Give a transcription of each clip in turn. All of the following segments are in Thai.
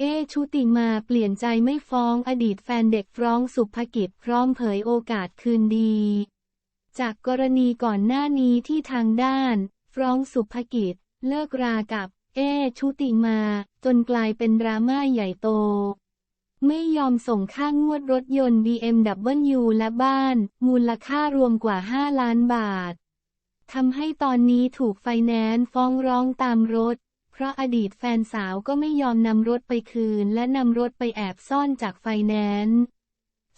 เอชุติมาเปลี่ยนใจไม่ฟ้องอดีตแฟนเด็กฟ้องสุภกิจพร้อมเผยโอกาสคืนดี จากกรณีก่อนหน้านี้ที่ทางด้านฟ้องสุภกิจ เลิกรากับ เอชุติมา จนกลายเป็นดราม่าใหญ่โต ไม่ยอมส่งค่างวดรถยนต์ BMW และบ้าน มูลค่ารวมกว่า 5 ล้านบาททำให้ตอนนี้ถูกไฟแนนซ์ฟ้องร้องตามรถ เพราะอดีตแฟนสาวก็ไม่ยอมนำรถไปคืน และนำรถไปแอบซ่อนจากไฟแนนซ์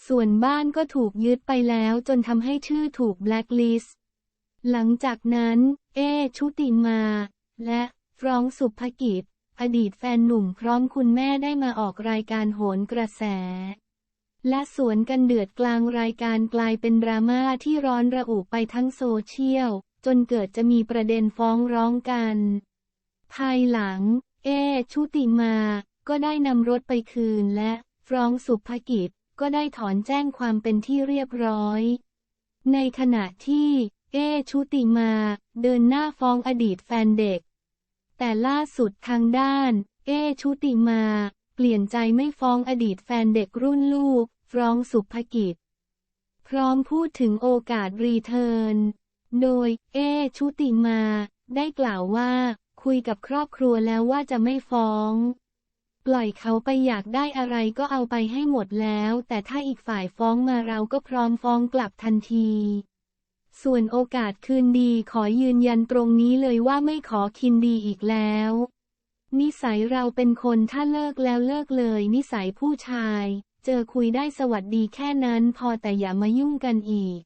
ส่วนบ้านก็ถูกยึดไปแล้วจนทำให้ชื่อถูกแบล็คลิสต์หลังจากนั้น เอ ชุติมา และฟรองก์สุภกิจ อดีตแฟนหนุ่มพร้อมคุณแม่ได้มาออกรายการโหนกระแส และสวนกันเดือดกลางรายการกลายเป็นดราม่าที่ร้อนระอุไปทั้งโซเชียล จนเกิดจะมีประเด็นฟ้องร้องกัน ภายหลัง เอ ชุติมา ก็ได้นำรถไปคืนและฟรองสุภกิจ ก็ได้ถอนแจ้งความเป็นที่เรียบร้อย ในขณะที่ เอ ชุติมา เดินหน้าฟ้องอดีตแฟนเด็ก แต่ล่าสุดทางด้าน เอ ชุติมา เปลี่ยนใจไม่ฟ้องอดีตแฟนเด็กรุ่นลูก ฟ้องสุภกิจ พร้อมพูดถึงโอกาสรีเทิร์น โดย เอ ชุติมา ได้กล่าวว่า คุยกับครอบครัวแล้วว่าจะไม่ฟ้อง ปล่อยเขาไปอยากได้อะไรก็เอาไปให้หมดแล้ว แต่ถ้าอีกฝ่ายฟ้องมาเราก็พร้อมฟ้องกลับทันที ส่วนโอกาสคืนดีขอยืนยันตรงนี้เลยว่าไม่ขอคินดีอีกแล้ว นิสัยเราเป็นคนถ้าเลิกแล้วเลิกเลย นิสัยผู้ชาย เจอคุยได้สวัสดีแค่นั้นพอแต่อย่ามายุ่งกันอีก